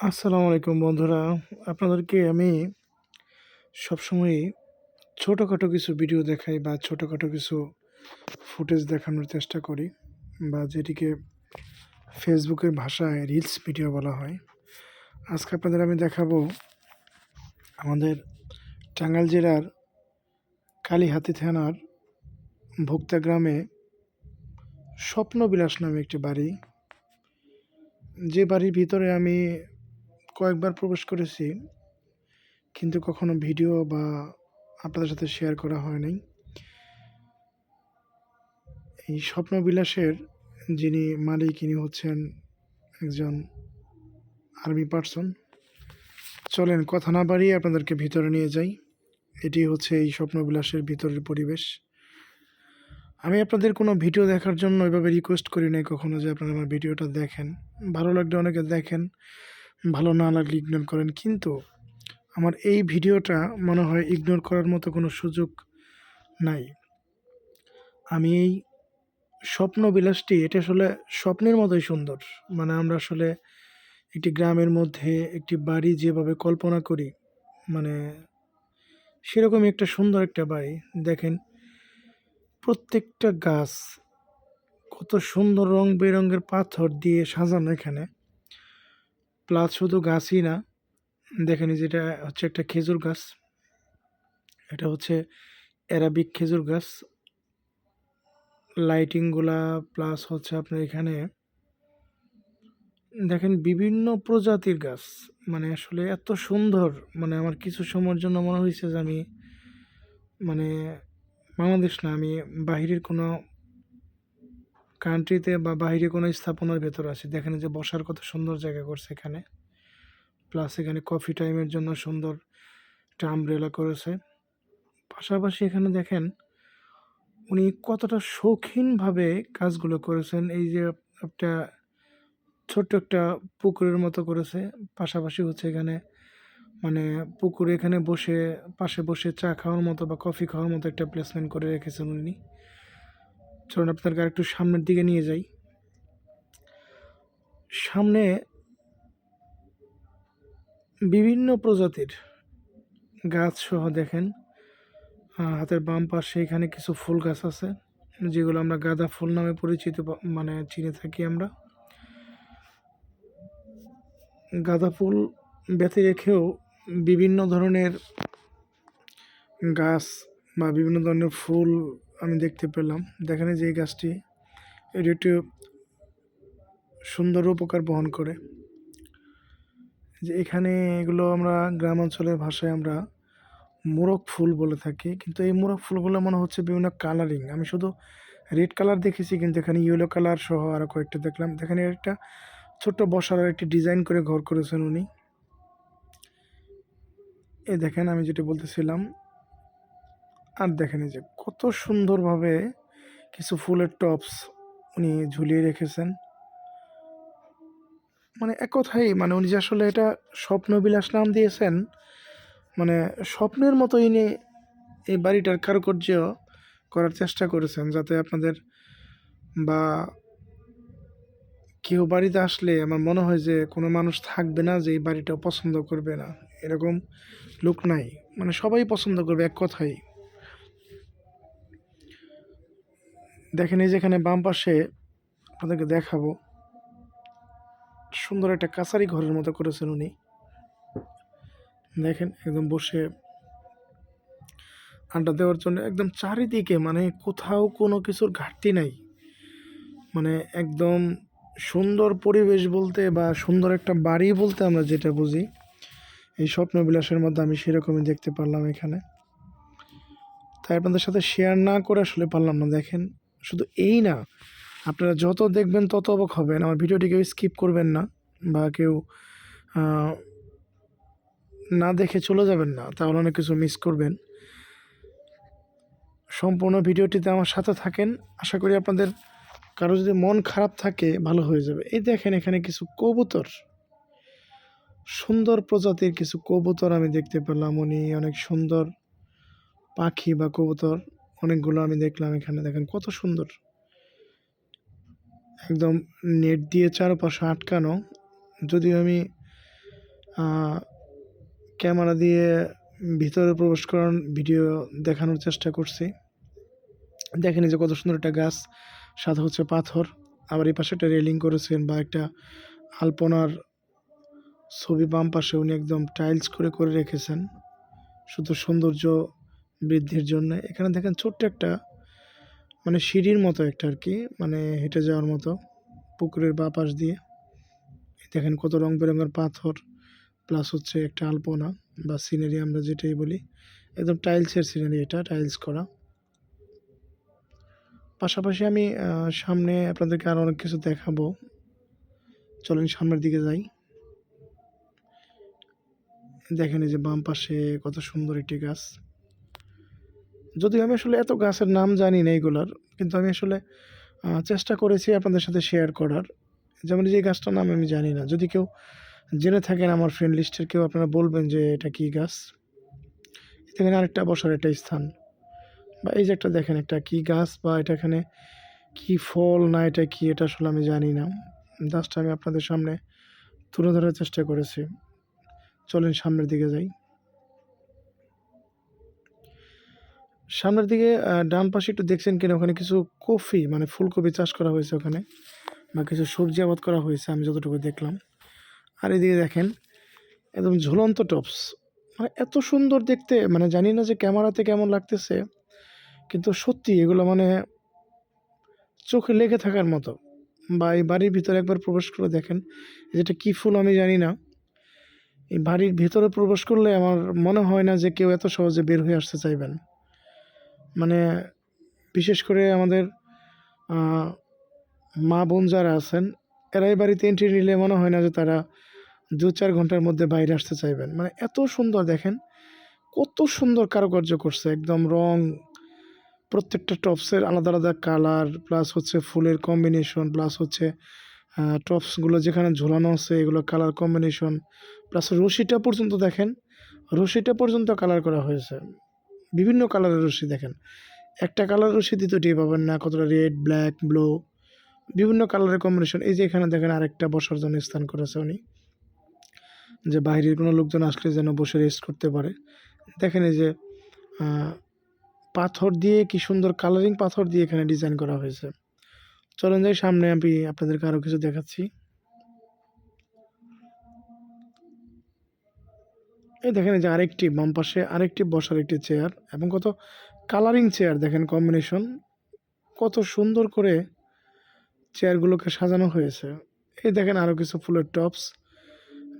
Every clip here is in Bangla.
আসসালামু আলাইকুম বন্ধুরা। আপনাদেরকে আমি সবসময়ই ছোটোখাটো কিছু ভিডিও দেখাই বা ছোটোখাটো কিছু ফুটেজ দেখানোর চেষ্টা করি বা যেটিকে ফেসবুকের ভাষায় রিলস ভিডিও বলা হয়। আজকে আপনাদের আমি দেখাবো আমাদের টাঙ্গাইল জেলার কালীহাতি থানার ভোক্তা গ্রামে স্বপ্নবিলাস নামে একটি বাড়ি। যে বাড়ির ভিতরে আমি কয়েকবার প্রবেশ করেছি, কিন্তু কখনো ভিডিও বা আপনাদের সাথে শেয়ার করা হয় নাই। এই স্বপ্নবিলাসের যিনি মালিক, ইনি হচ্ছেন একজন আর্মি পার্সন চলেন, কথা না বাড়িয়ে আপনাদেরকে ভিতরে নিয়ে যাই। এটি হচ্ছে এই স্বপ্নবিলাসের ভিতরের পরিবেশ। আমি আপনাদের কোনো ভিডিও দেখার জন্য এভাবে রিকোয়েস্ট করি নাই কখনো যে আপনারা আমার ভিডিওটা দেখেন। ভালো লাগলে অনেকে দেখেন। ভালো না লাগলে ইগনোর করেন। কিন্তু আমার এই ভিডিওটা মনে হয় ইগনোর করার মতো কোনো সুযোগ নাই। আমি এই স্বপ্ন বিলাসটি এটা আসলে স্বপ্নের মতোই সুন্দর। মানে আমরা আসলে একটি গ্রামের মধ্যে একটি বাড়ি যেভাবে কল্পনা করি মানে সেরকমই একটা সুন্দর একটা বাড়ি। দেখেন প্রত্যেকটা গাছ কত সুন্দর রং বেরঙের পাথর দিয়ে সাজানো এখানে। প্লাস শুধু গাছই না, দেখেন যেটা হচ্ছে একটা খেজুর গাছ, এটা হচ্ছে অ্যারাবিক খেজুর গাছ লাইটিংগুলা প্লাস হচ্ছে আপনার এখানে, দেখেন বিভিন্ন প্রজাতির গাছ মানে আসলে এত সুন্দর মানে আমার কিছু সময়ের জন্য মনে হয়েছে যে আমি মানে বাংলাদেশ না, আমি বাহিরের কোনো কান্ট্রিতে বা বাইরে কোনো স্থাপনার ভেতর আছে। দেখেন যে বসার কত সুন্দর জায়গা করছে এখানে। প্লাস এখানে কফি টাইমের জন্য সুন্দর একটা আমব্রেলা করেছে। পাশাপাশি এখানে দেখেন, উনি কতটা শৌখিনভাবে কাজগুলো করেছেন। এই যে একটা ছোট্ট একটা পুকুরের মতো করেছে। পাশাপাশি হচ্ছে এখানে মানে পুকুরে এখানে বসে, পাশে বসে চা খাওয়ার মতো বা কফি খাওয়ার মতো একটা প্লেসমেন্ট করে রেখেছেন উনি। চলুন আপনাদেরকে আরেকটু সামনের দিকে নিয়ে যাই। সামনে বিভিন্ন প্রজাতির গাছ সহ দেখেন হাতের বাম পাশে এখানে কিছু ফুল গাছ আছে, যেগুলো আমরা গাঁদা ফুল নামে পরিচিত মানে চিনে থাকি আমরা। গাঁদা ফুল ব্যতি রেখেও বিভিন্ন ধরনের গাছ বা বিভিন্ন ধরনের ফুল আমি দেখতে পেলাম। দেখেন যে এই গাছটি, এটি একটি সুন্দর উপকার বহন করে। যে এখানে এগুলো আমরা গ্রাম অঞ্চলের ভাষায় আমরা মোরগ ফুল বলে থাকি। কিন্তু এই মোরগ ফুলগুলো মনে হচ্ছে বিভিন্ন কালারিং। আমি শুধু রেড কালার দেখেছি, কিন্তু এখানে ইয়েলো কালার সহ আরও কয়েকটা দেখলাম। এখানে একটা ছোট্ট বসার একটি ডিজাইন করে ঘর করেছেন উনি। এ দেখেন আমি যেটা বলতেছিলাম আর দেখেন যে কত সুন্দরভাবে কিছু ফুলের টপস উনি ঝুলিয়ে রেখেছেন। মানে এক কথাই মানে উনি যে আসলে এটা স্বপ্নবিলাস নাম দিয়েছেন মানে স্বপ্নের মতো ইনি এই বাড়িটার কারুকার্য করার চেষ্টা করেছেন যাতে আপনাদের বা কেউ বাড়িতে আসলে আমার মনে হয় যে কোনো মানুষ থাকবে না যে এই বাড়িটা পছন্দ করবে না। এরকম লোক নাই। মানে সবাই পছন্দ করবে এক কথাই দেখেন এই যেখানে বাম পাশে আপনাদেরকে দেখাবো, সুন্দর একটা কাছারি ঘরের মতো করেছেন উনি। দেখেন একদম বসে আড্ডা দেওয়ার জন্য একদম চারিদিকে মানে কোথাও কোনো কিছুর ঘাটতি নাই। মানে একদম সুন্দর পরিবেশ বলতে বা সুন্দর একটা বাড়ি বলতে আমরা যেটা বুঝি, এই স্বপ্নবিলাসের মধ্যে আমি সেরকমই দেখতে পারলাম এখানে। তাই আপনাদের সাথে শেয়ার না করে আসলে পারলাম না। দেখেন শুধু এই না, আপনারা যত দেখবেন তত অবাক হবেন। আমার ভিডিওটি কেউ স্কিপ করবেন না বা কেউ না দেখে চলে যাবেন না, তাহলে অনেক কিছু মিস করবেন। সম্পূর্ণ ভিডিওটিতে আমার সাথে থাকেন। আশা করি আপনাদের কারও যদি মন খারাপ থাকে, ভালো হয়ে যাবে। এই দেখেন এখানে কিছু কবুতর। সুন্দর প্রজাতির কিছু কবুতর আমি দেখতে পেলাম। উনি অনেক সুন্দর পাখি বা কবুতর। অনেকগুলো আমি দেখলাম এখানে, দেখেন কত সুন্দর। একদম নেট দিয়ে চারপাশে আটকানো। যদিও আমি ক্যামেরা দিয়ে ভিতরে প্রবেশ করার ভিডিও দেখানোর চেষ্টা করছি। দেখেন যে কত সুন্দর একটা গাছ, সাথে হচ্ছে পাথর। আবার এই পাশে একটা রেলিং করেছেন বা একটা আলপনার ছবি বাম পাশে উনি একদম টাইলস করে করে রেখেছেন। শুধু সৌন্দর্য বৃদ্ধির জন্য। এখানে দেখেন ছোট্ট একটা মানে সিঁড়ির মতো একটা আর কি মানে হেঁটে যাওয়ার মতো পুকুরের বা পাশ দিয়ে। দেখেন কত রং বেরঙের পাথর প্লাস হচ্ছে একটা আলপনা বা সিনারি আমরা যেটাই বলি। একদম টাইলসের সিনারি এটা টাইলস করা। পাশাপাশি আমি সামনে আপনাদেরকে আরও অনেক কিছু দেখাবো। চলেন সামনের দিকে যাই। দেখেন এই যে বাম পাশে কত সুন্দর একটি গাছ। যদিও আমি আসলে এত গাছের নাম জানি না এগুলার, কিন্তু আমি আসলে চেষ্টা করেছি আপনাদের সাথে শেয়ার করার। যেমন যে গাছটার নাম আমি জানি না। যদি কেউ জেনে থাকেন আমার ফ্রেন্ড লিস্টের কেউ আপনারা বলবেন যে এটা কি গাছ? এখানে আরেকটা বসার একটা স্থান। বা এই যে একটা দেখেন একটা কি গাছ বা এটা এখানে কি ফল না এটা কি, এটা আসলে আমি জানি না। গাছটা আমি আপনাদের সামনে তুলে ধরার চেষ্টা করেছি। চলেন সামনের দিকে যাই। সামনের দিকে ডান পাশে একটু দেখছেন কিনা, ওখানে কিছু কফি মানে ফুলকপি চাষ করা হয়েছে ওখানে, বা কিছু সবজি আবাদ করা হয়েছে, আমি যতটুকু দেখলাম। আর এদিকে দেখেন, একদম ঝুলন্ত টপস। মানে এত সুন্দর দেখতে মানে জানি না যে ক্যামেরাতে কেমন লাগতেছে, কিন্তু সত্যি এগুলো মানে চোখে লেগে থাকার মতো। বা এই বাড়ির ভিতরে একবার প্রবেশ করে দেখেন, যেটা কী ফুল আমি জানি না। এই বাড়ির ভিতরে প্রবেশ করলে আমার মনে হয় না যে কেউ এত সহজে বের হয়ে আসতে চাইবেন। মানে বিশেষ করে আমাদের মা বোন যারা আছেন, এরাই বাড়িতে এন্ট্রি নিলে মনে হয় না যে তারা দু চার ঘণ্টার মধ্যে বাইরে আসতে চাইবেন। মানে এত সুন্দর দেখেন, কত সুন্দর কারুকার্য করছে, একদম রং, প্রত্যেকটা টপসের আলাদা আলাদা কালার প্লাস হচ্ছে ফুলের কম্বিনেশন প্লাস হচ্ছে টপসগুলো যেখানে ঝোলানো আছে, এগুলো কালার কম্বিনেশন প্লাস রশিটা পর্যন্ত দেখেন, রশিটা পর্যন্ত কালার করা হয়েছে। বিভিন্ন কালারের রশি দেখেন। একটা কালার রশি দ্বিতীয়টি পাবেন না, কতটা রেড ব্ল্যাক ব্লু বিভিন্ন কালারের কম্বিনেশন এই যে এখানে দেখেন আরেকটা বসার জন্য স্থান করেছে উনি। যে বাইরের কোনো লোকজন আসলে যেন বসে রেস্ট করতে পারে। দেখেন এই যে পাথর দিয়ে কি সুন্দর কালারিং পাথর দিয়ে এখানে ডিজাইন করা হয়েছে। চলেন যাই, সামনে আমি আপনাদেরকে আরও কিছু দেখাচ্ছি। এই দেখেন যে আরেকটি বাম পাশে আরেকটি বসার একটি চেয়ার এবং কত কালারিং চেয়ার দেখেন কম্বিনেশন কত সুন্দর করে চেয়ারগুলোকে সাজানো হয়েছে। এই দেখেন আরও কিছু ফুলের টপস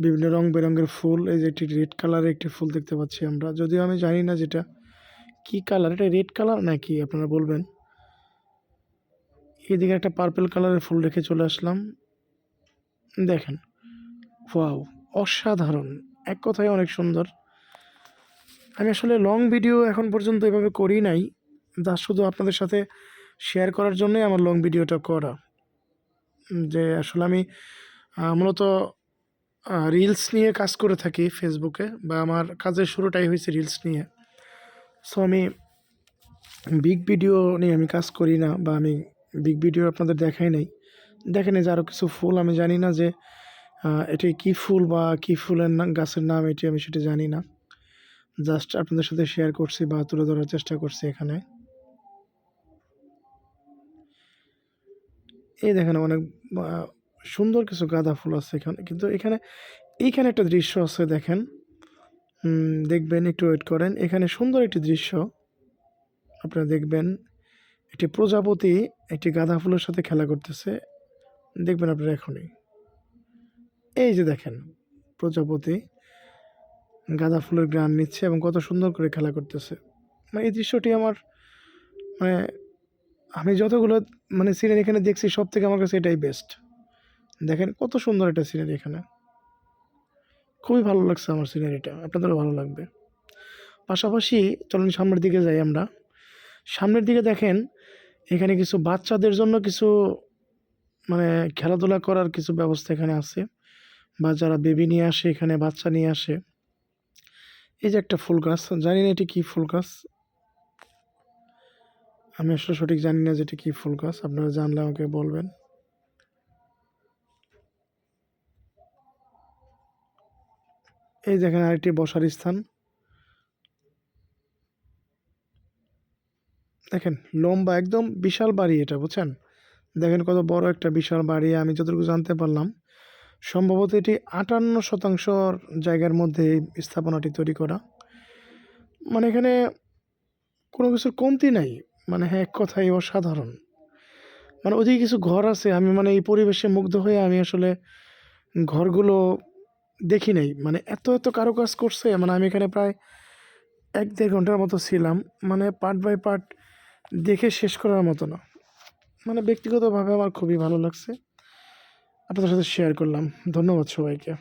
বিভিন্ন রং বেরঙের ফুল, এই যে একটি রেড কালারের একটি ফুল দেখতে পাচ্ছি আমরা। যদিও আমি জানি না যেটা, কি কালার এটা রেড কালার নাকি আপনারা বলবেন? এদিকে একটা পার্পেল কালারের ফুল রেখে চলে আসলাম। দেখেন ওয়াও অসাধারণ। এক কথায় অনেক সুন্দর। আমি আসলে লং ভিডিও এখন পর্যন্ত এভাবে করি নাই, যা শুধু আপনাদের সাথে শেয়ার করার জন্যই আমার লং ভিডিওটা করা। যে আসলে আমি মূলত রিলস নিয়ে কাজ করে থাকি ফেসবুকে বা আমার কাজের শুরুটাই হয়েছে রিলস নিয়ে। সো আমি বিগ ভিডিও নিয়ে আমি কাজ করি না, বা আমি বিগ ভিডিও আপনাদের দেখাই নাই। দেখেন যে আরও কিছু ফুল, আমি জানি না যে এটি কি ফুল বা কি ফুলের গাছের নাম এটি আমি সেটা জানি না। জাস্ট আপনাদের সাথে শেয়ার করছি বা তুলে ধরার চেষ্টা করছি এখানে। এই দেখেন অনেক সুন্দর কিছু গাঁদা ফুল আছে এখানে। কিন্তু এখানে, এইখানে একটা দৃশ্য আছে দেখেন। দেখবেন, একটু ওয়েট করেন। এখানে সুন্দর একটি দৃশ্য, আপনারা দেখবেন। একটি প্রজাপতি একটি গাঁদা ফুলের সাথে খেলা করতেছে। দেখবেন আপনারা এখনই। এই যে দেখেন, প্রজাপতি গাঁদা ফুলের গ্রান নিচ্ছে এবং কত সুন্দর করে খেলা করতেছে। মানে এই দৃশ্যটি আমার মানে আমি যতগুলো মানে সিনারি এখানে দেখছি সব থেকে আমার কাছে এটাই বেস্ট দেখেন কত সুন্দর একটা সিনারি এখানে। খুবই ভালো লাগছে আমার সিনারিটা আপনাদেরও ভালো লাগবে। পাশাপাশি চলুন সামনের দিকে যাই আমরা। সামনের দিকে দেখেন, এখানে কিছু বাচ্চাদের জন্য কিছু মানে খেলাধুলা করার কিছু ব্যবস্থা এখানে আছে। বা যারা বেবি নিয়ে আসে, এখানে বাচ্চা নিয়ে আসে। এই যে একটা ফুল গাছ, জানি না এটি কী ফুল গাছ। আমি আসলে সঠিক জানি না যে এটি কী ফুল গাছ, আপনারা জানলে আমাকে বলবেন। এই দেখেন আরেকটি বসার স্থান। দেখেন, লম্বা, একদম বিশাল বাড়ি এটা, বুঝছেন? দেখেন কত বড় একটা বিশাল বাড়ি, আমি যতটুকু জানতে পারলাম। সম্ভবত এটি আটান্ন শতাংশ জায়গার মধ্যে এই স্থাপনাটি তৈরি করা। মানে এখানে কোনো কিছুর কমতি নাই। মানে হ্যাঁ এক কথাই অসাধারণ। মানে ওদিকে কিছু ঘর আছে, আমি মানে এই পরিবেশে মুগ্ধ হয়ে আমি আসলে ঘরগুলো দেখি নাই। মানে এত এত কারুকাজ করছে মানে আমি এখানে প্রায় এক দেড় ঘণ্টার মতো ছিলাম। মানে পার্ট বাই পার্ট দেখে শেষ করার মতো না। মানে ব্যক্তিগতভাবে আমার খুবই ভালো লাগছে। আপনাদের সাথে শেয়ার করলাম। ধন্যবাদ সবাইকে।